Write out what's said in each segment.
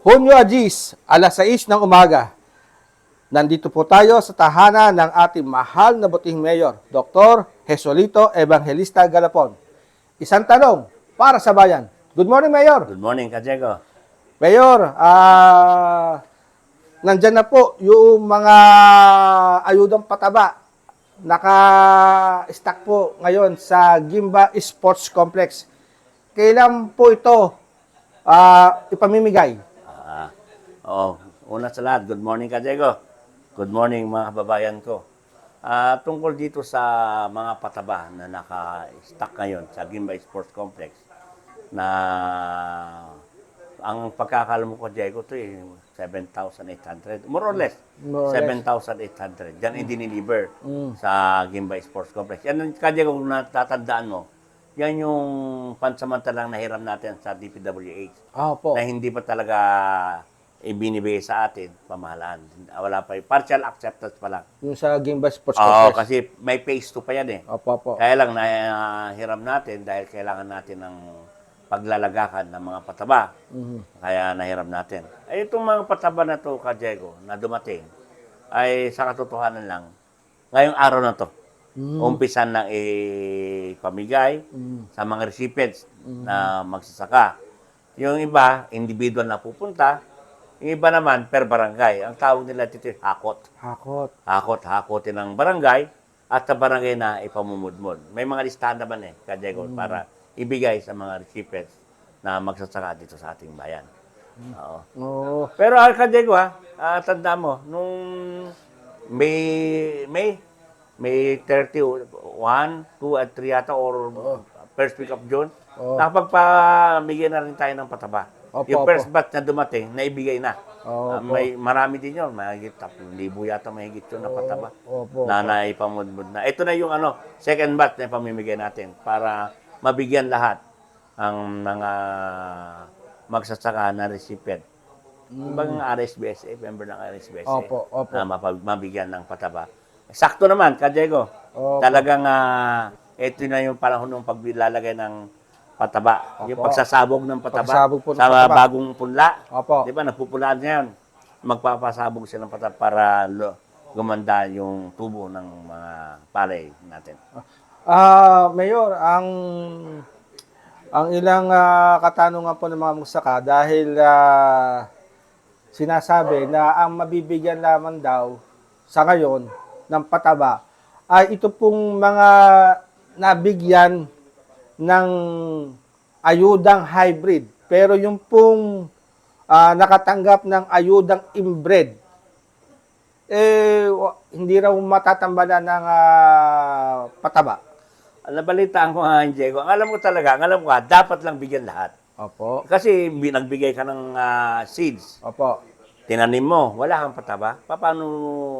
Hunyo Agis, alas 6 ng umaga. Nandito po tayo sa tahanan ng ating mahal na buting mayor, Dr. Jesolito Evangelista Galapon. Isang tanong para sa bayan. Good morning, Mayor. Good morning, Kajego. Mayor, ah nandyan na po yung mga ayudang pataba. Naka-stack po ngayon sa Gimba Sports Complex. Kailan po ito ah, ipamimigay? Oh, una sa lahat, good morning, Kajego. Good morning, mga kababayan ko. Ah, tungkol dito sa mga pataba na naka-stack ngayon sa Gimba Sports Complex na ang pagkakalam ko, Diego, ito eh, 7,800. More or less, More or less. 7,800. Diyan i-deliver Mm. sa Gimba Sports Complex. Yan, Kajego, kung natatandaan mo, yan yung pansamantalang nahiram natin sa DPWH Ah, po. na hindi pa talaga ibinibigay sa atin pamahalaan. Wala pa, partial acceptance pa lang. Yung sa Gimba Sports Oo, kasi may phase 2 pa yan eh. Opo, po. Kaya lang nahiram natin dahil kailangan natin ng paglalagakan ng mga pataba. Mhm. Kaya nahiram natin. Ay, itong mga pataba na to, Ka Diego, na dumating, ay sa katotohanan lang, ngayong araw na to, Mm. umpisan na ipamigay Mm. sa mga recipients na magsasaka. Yung iba, individual na pupunta. Yung iba naman, per barangay. Ang tawag nila dito yung hakot. Hakot. Hakot, hakotin ng barangay at sa barangay na ipamumudmod. May mga listahan naman eh, Kajego, para ibigay sa mga recipients na magsasaka dito sa ating bayan. Oo. Oo. Pero ah, Kajego ha, ah, tanda mo, nung May, May, May 31, 2 at 3 yata or first week of June, Oo. nakapagpamigay na rin tayo ng pataba. Opo, yung opo. first batch na dumating, naibigay na. Opo. Ah, may marami din yun, mahigit 3,000 yata mahigit yun na pataba. Opo. Na naipamudmud na. Ito na yung ano, second batch na pamimigay natin para mabigyan lahat ang mga magsasaka na recipient. Ibang RSBSA, member ng RSBSA, Mm. Opo, opo. na mapag- mabigyan ng pataba. Sakto naman, Kajego. Opo. Talagang ah, ito na yung panahon ng paglalagay ng pataba. Yung Opo. pagsasabog ng pataba Pagsasabog po ng sa pataba. bagong punla. Opo. Di ba, nagpupulaan ngayon. Magpapasabog sila ng pataba para lo- gumanda yung tubo ng mga palay natin. Ah, Mayor, ang ang ilang ah, katanungan po ng mga magsaka dahil ah, sinasabi na ang mabibigyan lamang daw sa ngayon ng pataba ay ito pong mga nabigyan ng ayudang hybrid. Pero yung pong ah, nakatanggap ng ayudang inbred, eh, hindi raw matatambalan ng ah, pataba. Nabalitaan ko nga, Diego. Ang alam ko talaga, ang alam ko ha, dapat lang bigyan lahat. Opo. Kasi bi- nagbigay ka ng ah, seeds. Opo. Tinanim mo, wala kang pataba. Pa- Paano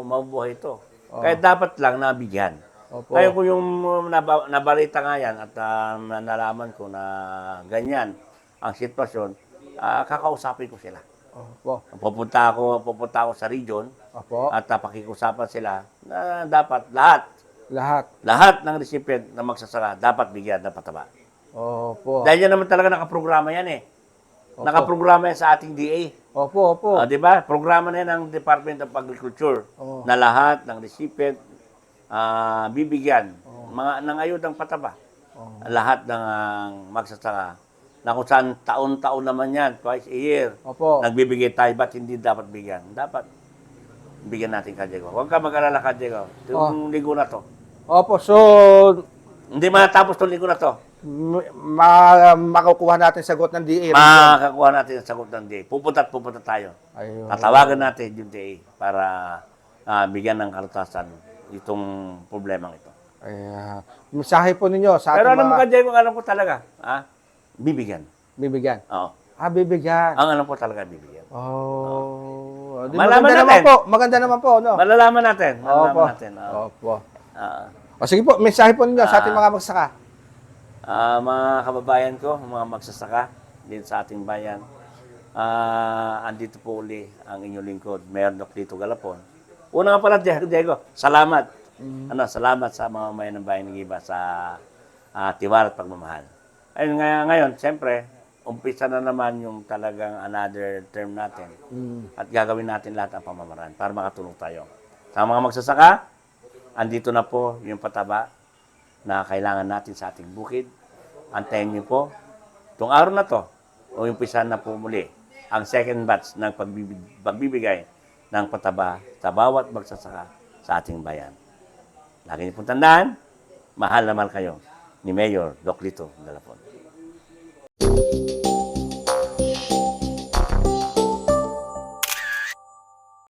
mabubuhay ito? Oh. Kaya dapat lang nabigyan. Opo. Kaya kung yung naba, nabalita nga yan at ah, nalaman ko na ganyan ang sitwasyon, ah, kakausapin ko sila. Opo. Pupunta ako, pupunta ako sa region Opo. at uh, pakiusapan sila na dapat lahat, Lahat. lahat ng recipient na magsasaka dapat bigyan ng pataba. Opo. Dahil yan naman talaga nakaprograma yan eh. Opo. Nakaprograma yan sa ating DA. Opo, opo. Ah, di ba? Programa na yan ng Department of Agriculture Oo. na lahat ng recipient ah, bibigyan mga ng ayudang pataba. Oo. Lahat ng ah, magsasaka na kung saan taon-taon naman yan, twice a year, Opo. nagbibigay tayo, ba't hindi dapat bigyan? Dapat bigyan natin ka, Diego. Huwag ka mag-alala ka, Diego. Itong linggo na to. Opo. So, Hindi matatapos itong linggo na to. ma makukuha natin sagot ng DA. Makakuha natin ang sagot ng DA. Pupunta at pupunta tayo. Ayun. Tatawagan natin yung DA para ah, bigyan ng kalutasan itong problemang ito. Ay, ah, mensahe po ninyo sa Pero ating alam mo mga ka, Diego, alam ko talaga, ah, bibigyan. bibigyan. Oo. Ah, bibigyan. Ang alam ko talaga, bibigyan. Oh. Di, Malaman maganda naman natin. po. Maganda naman po, no? Malalaman natin. Malalaman Opo. natin. oo. Opo. Ah. O sige po, mensahe po ninyo sa ating Ah. mga magsaka. Ah, mga kababayan ko, mga magsasaka din sa ating bayan, ah, andito po uli ang inyong lingkod, Mayor Doc Lito Galapon. Una nga pala, Diego, salamat. Ano, salamat sa mga mayan ng bayan ng iba sa ah, tiwala at pagmamahal. Ayun nga, ngayon, siyempre, umpisa na naman yung talagang another term natin. Mm. At gagawin natin lahat ang pamamaraan para makatulong tayo. Sa mga magsasaka, andito na po yung pataba na kailangan natin sa ating bukid. Antayin niyo po. Itong araw na to, o umpisa na po muli ang second batch ng pagbibig- pagbibigay ng pataba sa bawat magsasaka sa ating bayan. Lagi niyo pong tandaan, mahal na mahal kayo ni Mayor Doc Lito Galapon.